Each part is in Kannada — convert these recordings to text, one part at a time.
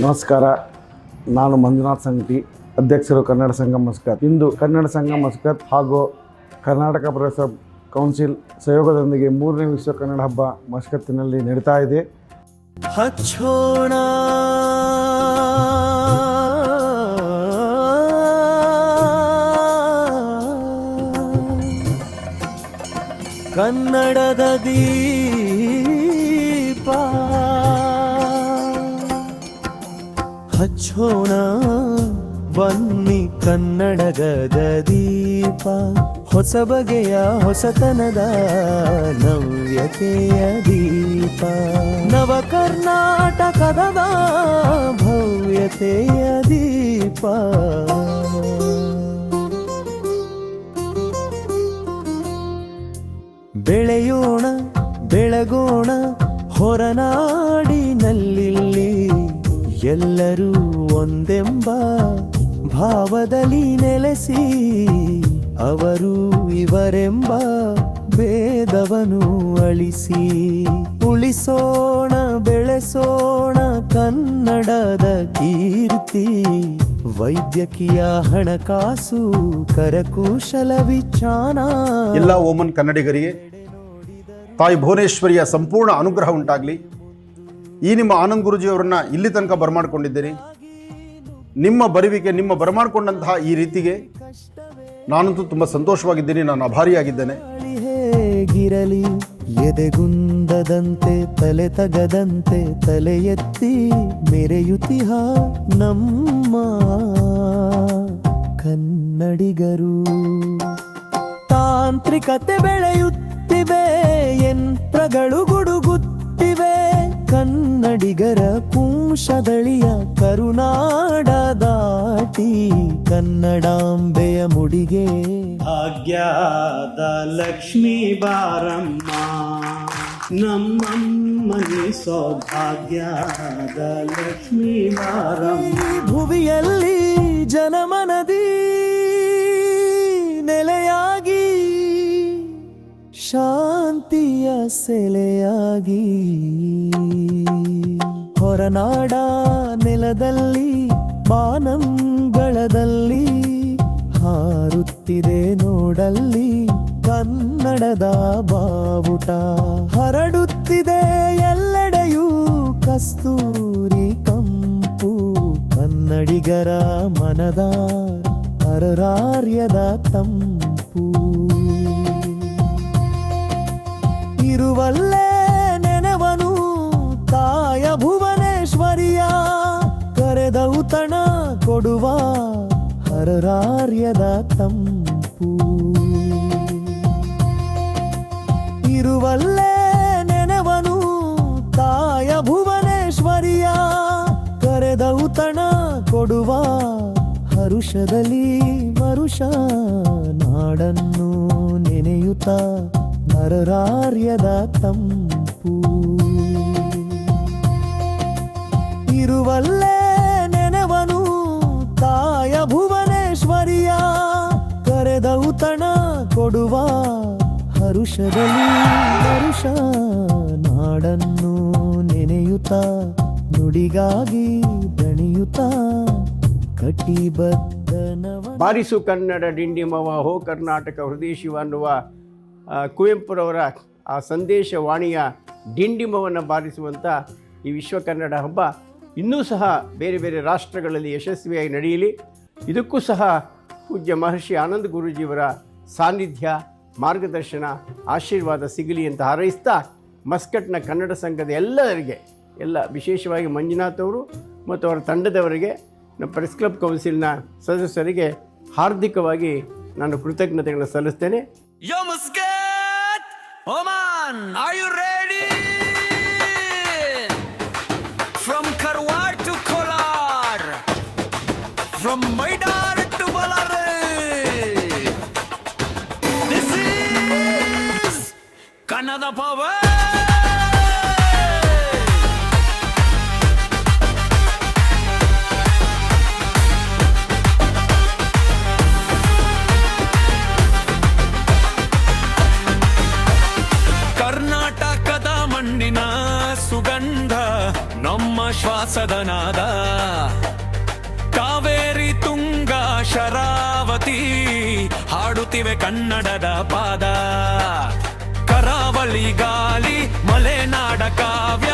ನಮಸ್ಕಾರ. ನಾನು ಮಂಜುನಾಥ್ ಸಂಗಟಿ, ಅಧ್ಯಕ್ಷರು ಕನ್ನಡ ಸಂಘ ಮಸ್ಕತ್. ಇಂದು ಕನ್ನಡ ಸಂಘ ಮಸ್ಕತ್ ಹಾಗೂ ಕರ್ನಾಟಕ ಪ್ರದೇಶ ಕೌನ್ಸಿಲ್ ಸಹಯೋಗದೊಂದಿಗೆ ಮೂರನೇ ವಿಶ್ವ ಕನ್ನಡ ಹಬ್ಬ ಮಸ್ಕತ್ತಿನಲ್ಲಿ ನಡೀತಾ ಇದೆ. ಹಚ್ಚೋಣ. ಕನ್ನಡದ ದೀಪ. ಹಚ್ಚೋಣ ಬನ್ನಿ ಕನ್ನಡಗದ ದೀಪ. ಹೊಸ ಬಗೆಯ ಹೊಸತನದ ನವ್ಯತೆಯ ದೀಪ. ನವ ಕರ್ನಾಟಕದ ಭವ್ಯತೆಯ ದೀಪ. ಬೆಳೆಯೋಣ, ಬೆಳಗೋಣ, ಹೊರನಾಡಿನಲ್ಲಿ ಎಲ್ಲರೂ ಒಂದೆಂಬ ಭಾವದಲ್ಲಿ ನೆಲೆಸಿ, ಅವರು ಇವರೆಂಬ ಭೇದವನು ಅಳಿಸಿ. ಉಳಿಸೋಣ, ಬೆಳೆಸೋಣ ಕನ್ನಡದ ಕೀರ್ತಿ, ವೈದ್ಯಕೀಯ ಹಣಕಾಸು, ಕರಕುಶಲ ವಿಚಾರ. ಎಲ್ಲ ಓಮನ್ ಕನ್ನಡಿಗರಿಗೆ ತಾಯಿ ಭುವನೇಶ್ವರಿಯ ಸಂಪೂರ್ಣ ಅನುಗ್ರಹ ಉಂಟಾಗಲಿ. ಈ ನಿಮ್ಮ ಆನಂದ್ ಗುರುಜಿಯವರನ್ನ ಇಲ್ಲಿ ತನಕ ಬರಮಾಡಿಕೊಂಡಿದ್ದೀರಿ? ನಿಮ್ಮ ಬರುವಿಕೆ, ನಿಮ್ಮ ಬರಮಾಡಿಕೊಂಡಂತಹ ಈ ರೀತಿಗೆ ನಾನಂತೂ ತುಂಬ ಸಂತೋಷವಾಗಿದ್ದೀನಿ, ನಾನು ಅಭಾರಿಯಾಗಿದ್ದೇನೆ. ಹೇಗಿರಲಿ, ಎದೆಗುಂದದಂತೆ, ತಲೆ ತಗದಂತೆ, ತಲೆ ಎತ್ತಿ ಮೆರೆಯುತಿಹ ನಮ್ಮ ಕನ್ನಡಿಗರು. ತಾಂತ್ರಿಕತೆ ಬೆಳೆಯುತ್ತಿವೆ, ಯಂತ್ರಗಳು ಗುಡುಗುತ್ತಿವೆ. ಕನ್ನಡಿಗರ ಕುಂಶದಳಿಯ ಕರುನಾಡ ದಾಟಿ ಕನ್ನಡಾಂಬೆಯ ಮುಡಿಗೆ. ಭಾಗ್ಯದ ಲಕ್ಷ್ಮೀ ಬಾರಮ್ಮ ನಮ್ಮಮ್ಮನಿ ಸೌಭಾಗ್ಯದ ಲಕ್ಷ್ಮೀ ಬಾರಮ್ಮ. ಭುವಿಯಲ್ಲಿ ಜನಮನದಿ ನೆಲೆಯಾಗಿ ಶಾಂತಿಯ ಸೆಲೆಯಾಗಿ. ಹೊರನಾಡ ನೆಲದಲ್ಲಿ, ಬಾನಂಗಳದಲ್ಲಿ, ಹಾರುತ್ತಿದೆ ನೋಡಲ್ಲಿ, ಕನ್ನಡದ ಬಾವುಟ. ಹರಡುತ್ತಿದೆ ಎಲ್ಲೆಡೆಯೂ ಕಸ್ತೂರಿ ಕಂಪು, ಕನ್ನಡಿಗರ ಮನದ ಅರರಾರ್ಯದ ತಂಪು. ಇರುವಲ್ಲೇ ಕೊಡುವ ಹರರಾರ್ಯದ ತಂಪು. ಇರುವಲ್ಲೇ ನೆನವನು ತಾಯ ಭುವನೇಶ್ವರಿಯ ಕರೆದೌತಣ ಕೊಡುವ ಹರುಷದಲ್ಲಿ ಮರುಷ ನಾಡನ್ನು ನೆನೆಯುತ್ತ ನರರಾರ್ಯದ ತಂಪು. ಇರುವಲ್ಲೇ ಕೊಡುವ ಹರುಷದಲ್ಲಿ ಹರುಷ ನಾಡನ್ನು ನೆನೆಯುತ್ತ ನುಡಿಗಾಗಿ ದಣಿಯುತ್ತ ಕಟಿಬದ್ಧನವ ಬಾರಿಸು ಕನ್ನಡ ಡಿಂಡಿಮವ, ಹೋ ಕರ್ನಾಟಕ ಹೃದಯ ಶಿವ ಅನ್ನುವ ಕುವೆಂಪುರವರ ಆ ಸಂದೇಶವಾಣಿಯ ಡಿಂಡಿಮವನ್ನು ಬಾರಿಸುವಂಥ ಈ ವಿಶ್ವ ಕನ್ನಡ ಹಬ್ಬ ಇನ್ನೂ ಸಹ ಬೇರೆ ಬೇರೆ ರಾಷ್ಟ್ರಗಳಲ್ಲಿ ಯಶಸ್ವಿಯಾಗಿ ನಡೆಯಲಿ. ಇದಕ್ಕೂ ಸಹ ಪೂಜ್ಯ ಮಹರ್ಷಿ ಆನಂದ ಗುರೂಜಿಯವರ ಸಾನ್ನಿಧ್ಯ ಮಾರ್ಗದರ್ಶನ ಆಶೀರ್ವಾದ ಸಿಗಲಿ ಅಂತ ಹಾರೈಸ್ತಾ ಮಸ್ಕಟ್ನ ಕನ್ನಡ ಸಂಘದ ಎಲ್ಲರಿಗೆ ಎಲ್ಲ ವಿಶೇಷವಾಗಿ ಮಂಜುನಾಥ್ ಅವರು ಮತ್ತು ಅವರ ತಂಡದವರಿಗೆ ನಮ್ಮ ಪ್ರೆಸ್ ಕ್ಲಬ್ ಕೌನ್ಸಿಲ್ನ ಸದಸ್ಯರಿಗೆ ಹಾರ್ದಿಕವಾಗಿ ನಾನು ಕೃತಜ್ಞತೆಗಳನ್ನು ಸಲ್ಲಿಸ್ತೇನೆ? From Karwar to Kolar, from Maidar Kannada Power! ಕರ್ನಾಟಕದ ಮಣ್ಣಿನ ಸುಗಂಧ ನಮ್ಮ ಶ್ವಾಸದನಾದ ಕಾವೇರಿ ತುಂಗ ಶರಾವತಿ ಹಾಡುತ್ತಿವೆ ಕನ್ನಡದ ಪಾದ బలిగాలి మలెనాడ కావ్య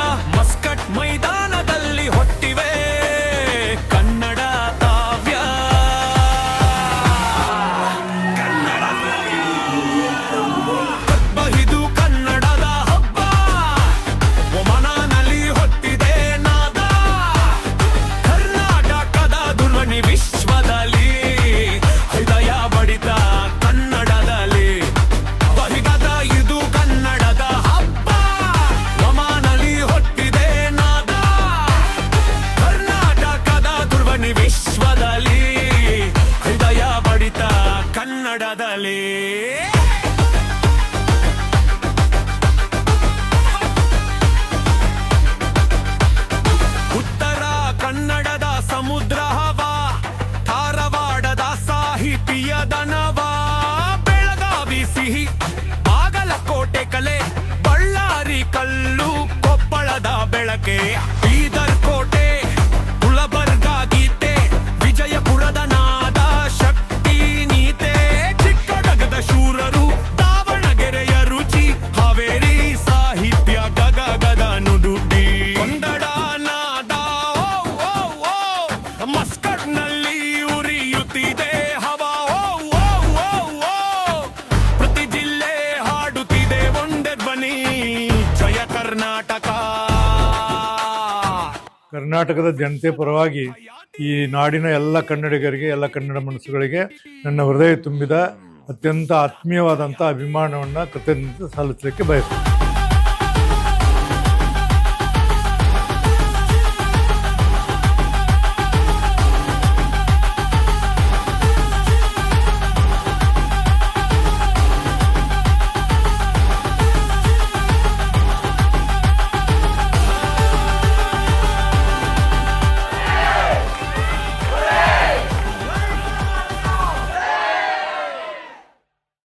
ಉತ್ತರ ಕನ್ನಡದ ಸಮುದ್ರ ಧಾರವಾಡದ ಸಾಹಿತಿಯ ದನವ ಬೆಳಗಾವಿ ಸಿಹಿ ಬಾಗಲಕೋಟೆ ಕಲೆ ಬಳ್ಳಾರಿ ಕಲ್ಲು ಕೊಪ್ಪಳದ ಬೆಳಕೆ. ಕರ್ನಾಟಕ. ಕರ್ನಾಟಕದ ಜನತೆ ಪರವಾಗಿ ಈ ನಾಡಿನ ಎಲ್ಲ ಕನ್ನಡಿಗರಿಗೆ, ಎಲ್ಲ ಕನ್ನಡ ಮನಸ್ಸುಗಳಿಗೆ ನನ್ನ ಹೃದಯ ತುಂಬಿದ ಅತ್ಯಂತ ಆತ್ಮೀಯವಾದಂಥ ಅಭಿಮಾನವನ್ನು ಕೃತಜ್ಞತೆ ಸಲ್ಲಿಸಲಿಕ್ಕೆ ಬಯಸುತ್ತೇನೆ